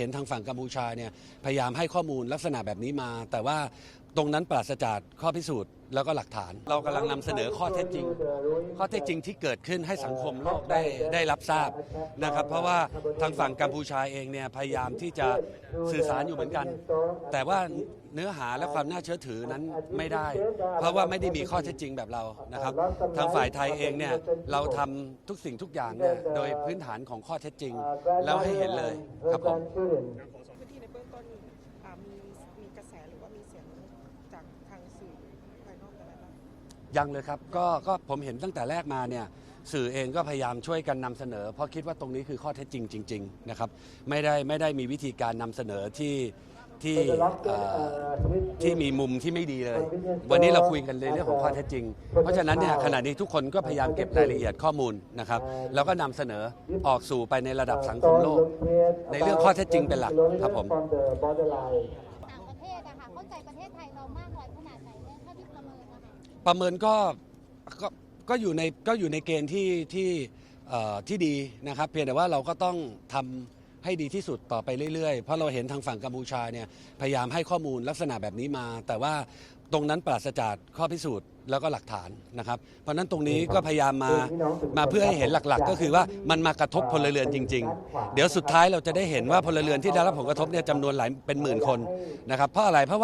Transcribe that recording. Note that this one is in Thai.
เห็นทางฝั่งกัมพูชาเนี่ยพยายามให้ข้อมูลลักษณะแบบนี้มา แต่ว่าตรงนั้นปราศจากข้อพิสูจน์แล้วก็หลักฐาน เรากำลังนำเสนอข้อเท็จจริง ข้อเท็จจริงที่เกิดขึ้นให้สังคมโลกได้ได้รับทราบนะครับ เพราะว่าทางฝั่งกัมพูชาเองเนี่ยพยายามที่จะสื่อสารอยู่เหมือนกัน แต่ว่าเนื้อหาและความน่าเชื่อถือนั้นไม่ได้ เพราะว่าไม่ได้มีข้อเท็จจริงแบบเรานะครับ ทางฝ่ายไทยเองเนี่ยเราทำทุกสิ่งทุกอย่างเนี่ยโดยพื้นฐานของข้อเท็จจริง แล้วให้เห็นเลยครับผม มีมีกระแสหรือว่ามีเสียงจากทางสื่อภายนอกอะไรบ้างยังเลยครับก็ก็ผมเห็นตั้งแต่แรกมาเนี่ยสื่อเองก็พยายามช่วยกันนำเสนอ เพราะคิดว่าตรงนี้คือข้อเท็จจริงจริง ๆ นะครับ ไม่ได้ไม่ได้มีวิธีการนำเสนอที่ ที่เอ่อที่มีมุมที่ไม่ดีเลย วันนี้เราคุยกันในเรื่องของข้อเท็จจริง เพราะฉะนั้นเนี่ยขณะนี้ทุกคนก็พยายามเก็บรายละเอียดข้อมูลนะครับแล้วก็นำเสนอออกสู่ไปในระดับสังคมโลก ในเรื่องข้อเท็จจริงเป็นหลักครับผม ต่างประเทศอะค่ะเข้าใจประเทศไทยเรามากน้อยขนาดไหนเนี่ยเท่าที่ประเมินนะคะ ประเมินก็ก็ก็อยู่ในก็อยู่ในเกณฑ์ที่ที่เอ่อที่ดีนะครับ เพียงแต่ว่าเราก็ต้องทำ ให้ดีที่สุดต่อไปเรื่อยๆ เพราะเราเห็นทางฝั่งกัมพูชาเนี่ยพยายามให้ข้อมูลลักษณะแบบนี้มา แต่ว่าตรงนั้นปราศจากข้อพิสูจน์แล้วก็หลักฐานนะครับ เพราะฉะนั้นตรงนี้ก็พยายามมามาเพื่อให้เห็นหลักๆ ก็คือว่ามันมากระทบพลเรือนจริง ๆ เดี๋ยวสุดท้ายเราจะได้เห็นว่าพลเรือนที่ได้รับผลกระทบเนี่ยจำนวนหลายเป็นหมื่นคนนะครับเพราะอะไรเพราะว่า